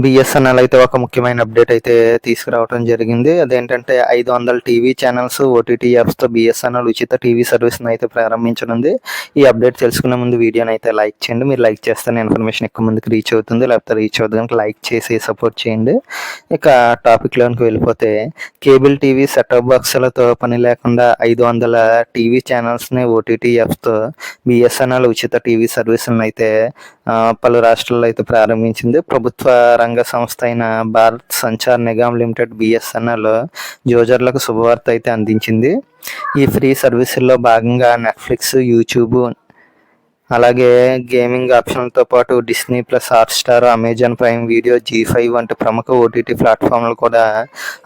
BSNL అయితే ఒక ముఖ్యమైన అప్డేట్ అయితే తీసుకురావడం జరిగింది. అదేంటంటే ఐదు వందల టీవీ ఛానల్స్ ఓటీటీ యాప్స్తో బిఎస్ఎన్ఎల్ ఉచిత టీవీ సర్వీస్ని అయితే ప్రారంభించనుంది. ఈ అప్డేట్ తెలుసుకునే ముందు వీడియోని అయితే లైక్ చేయండి. మీరు లైక్ చేస్తేనే ఇన్ఫర్మేషన్ ఎక్కువ మందికి రీచ్ అవుతుంది. లేకపోతే రీచ్ అవుతుంది కనుక లైక్ చేసి సపోర్ట్ చేయండి. ఇక టాపిక్లోనికి వెళ్ళిపోతే కేబుల్ టీవీ సెటప్ బాక్సులతో పని లేకుండా ఐదు వందల టీవీ ఛానల్స్ని ఓటీటీ యాప్స్తో బిఎస్ఎన్ఎల్ ఉచిత టీవీ సర్వీసులను అయితే పలు రాష్ట్రాల్లో అయితే ప్రారంభించింది. ప్రభుత్వ రంగ సంస్థ అయిన భారత్ సంచార్ నిగమ్ లిమిటెడ్ బిఎస్ఎన్ఎల్ యూజర్లకు శుభవార్త అయితే అందించింది. ఈ ఫ్రీ సర్వీసుల్లో భాగంగా నెట్ఫ్లిక్స్ యూట్యూబ్ అలాగే గేమింగ్ ఆప్షన్లతో పాటు Disney plus Hotstar Amazon Prime video Zee five వంటి ప్రముఖ ఓటీటీ ప్లాట్ఫామ్లు కూడా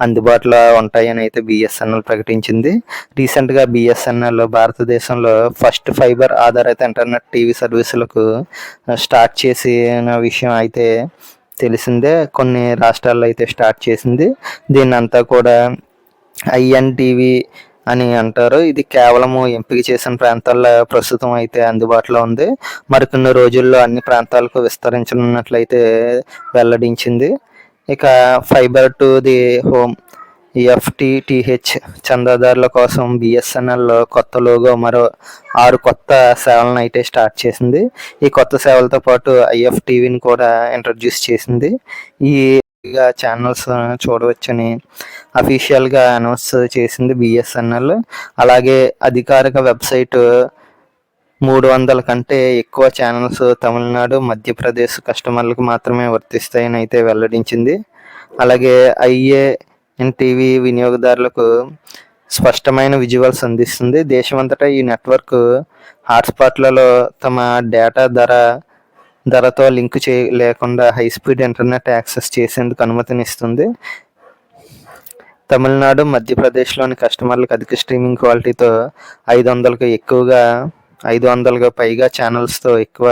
అందుబాటులో ఉంటాయని అయితే బిఎస్ఎన్ఎల్ ప్రకటించింది. రీసెంట్గా బిఎస్ఎన్ఎల్ భారతదేశంలో ఫస్ట్ ఫైబర్ ఆధారిత ఇంటర్నెట్ టీవీ సర్వీసులకు స్టార్ట్ చేసిన విషయం అయితే తెలిసిందే. కొన్ని రాష్ట్రాల్లో అయితే స్టార్ట్ చేసింది. దీన్ని అంతా కూడా ఐఎన్టీవీ అని అంటారు. ఇది కేవలము ఎంపిక చేసిన ప్రాంతాల్లో ప్రస్తుతం అయితే అందుబాటులో ఉంది. మరికొన్ని రోజుల్లో అన్ని ప్రాంతాలకు విస్తరించనున్నట్లయితే వెల్లడించింది. ఇక fibre to the home FTTH చందాదారుల కోసం బిఎస్ఎన్ఎల్ కొత్త లోగో మరో ఆరు కొత్త సేవలను అయితే స్టార్ట్ చేసింది. ఈ కొత్త సేవలతో పాటు ఐఎఫ్టీవీని కూడా ఇంట్రడ్యూస్ చేసింది. ఈ ఛానల్స్ చూడవచ్చని అఫీషియల్గా అనౌన్స్ చేసింది బిఎస్ఎన్ఎల్ అలాగే అధికారిక వెబ్సైట్ మూడు వందల కంటే ఎక్కువ ఛానల్స్ తమిళనాడు మధ్యప్రదేశ్ కస్టమర్లకు మాత్రమే వర్తిస్తాయని అయితే వెల్లడించింది. అలాగే ఐఏ టీవీ వినియోగదారులకు స్పష్టమైన విజువల్స్ అందిస్తుంది. దేశమంతటా ఈ నెట్వర్క్ హాట్స్పాట్లలో తమ డేటా ధర ధరతో లింక్ చే లేకుండా హై స్పీడ్ ఇంటర్నెట్ యాక్సెస్ చేసేందుకు అనుమతినిస్తుంది. తమిళనాడు మధ్యప్రదేశ్లోని కస్టమర్లకు అధిక స్ట్రీమింగ్ క్వాలిటీతో ఐదు వందలకు ఎక్కువగా ఐదు వందలుగా పైగా ఛానల్స్తో ఎక్కువ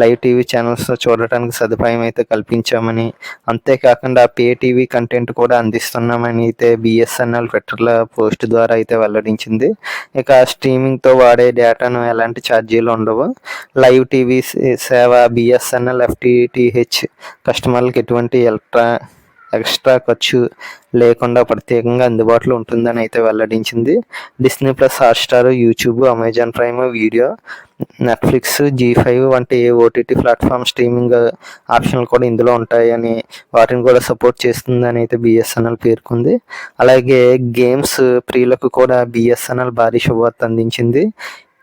లైవ్ టీవీ ఛానల్స్తో చూడటానికి సదుపాయం అయితే కల్పించామని. అంతేకాకుండా పే టీవీ కంటెంట్ కూడా అందిస్తున్నామని అయితే బిఎస్ఎన్ఎల్ ట్విట్టర్లో పోస్ట్ ద్వారా అయితే వెల్లడించింది. ఇక స్ట్రీమింగ్తో వాడే డేటాను ఎలాంటి ఛార్జీలు ఉండవు. లైవ్ టీవీ సేవ బిఎస్ఎన్ఎల్ ఎఫ్టిటిహెచ్ కస్టమర్లకు ఎటువంటి ఎలక్ట్రా ఎక్స్ట్రా ఖర్చు లేకుండా ప్రత్యేకంగా అందుబాటులో ఉంటుందని అయితే వెల్లడించింది. Disney plus Hotstar YouTube Amazon Prime video Netflix Zee five వంటి ఓటీటీ ప్లాట్ఫామ్ స్ట్రీమింగ్ ఆప్షన్లు కూడా ఇందులో ఉంటాయని వాటిని కూడా సపోర్ట్ చేస్తుందని అయితే బిఎస్ఎన్ఎల్ పేర్కొంది. అలాగే గేమ్స్ ప్రియులకు కూడా బిఎస్ఎన్ఎల్ భారీ శుభవార్త అందించింది.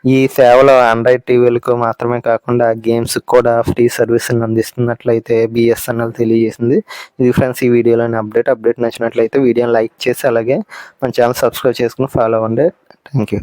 ఈ సేవలో ఆండ్రాయిడ్ టీవీలకు మాత్రమే కాకుండా గేమ్స్ కూడా ఫ్రీ సర్వీసులను అందిస్తున్నట్లయితే బిఎస్ఎన్ఎల్ తెలియజేసింది. ఇది ఫ్రెండ్స్ ఈ వీడియోలోని అప్డేట్ అప్డేట్ నచ్చినట్లయితే వీడియోని లైక్ చేసి అలాగే మన ఛానల్ సబ్స్క్రైబ్ చేసుకుని ఫాలో అవ్వండి. Thank you